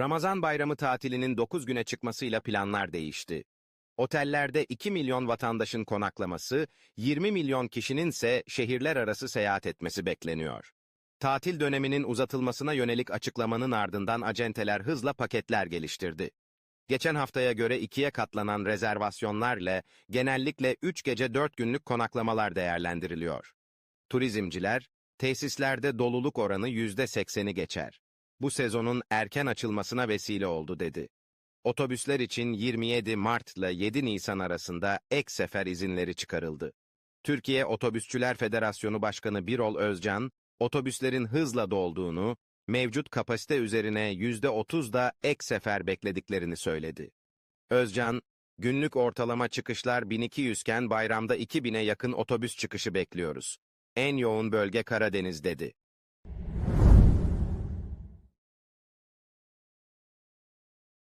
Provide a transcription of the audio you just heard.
Ramazan bayramı tatilinin 9 güne çıkmasıyla planlar değişti. Otellerde 2 milyon vatandaşın konaklaması, 20 milyon kişinin ise şehirler arası seyahat etmesi bekleniyor. Tatil döneminin uzatılmasına yönelik açıklamanın ardından acenteler hızla paketler geliştirdi. Geçen haftaya göre ikiye katlanan rezervasyonlarla genellikle 3 gece 4 günlük konaklamalar değerlendiriliyor. Turizmciler, tesislerde doluluk oranı %80'i geçer. Bu sezonun erken açılmasına vesile oldu dedi. Otobüsler için 27 Mart ile 7 Nisan arasında ek sefer izinleri çıkarıldı. Türkiye Otobüsçüler Federasyonu Başkanı Birol Özcan, otobüslerin hızla dolduğunu, mevcut kapasite üzerine %30 da ek sefer beklediklerini söyledi. Özcan, günlük ortalama çıkışlar 1200 iken bayramda 2000'e yakın otobüs çıkışı bekliyoruz. En yoğun bölge Karadeniz dedi.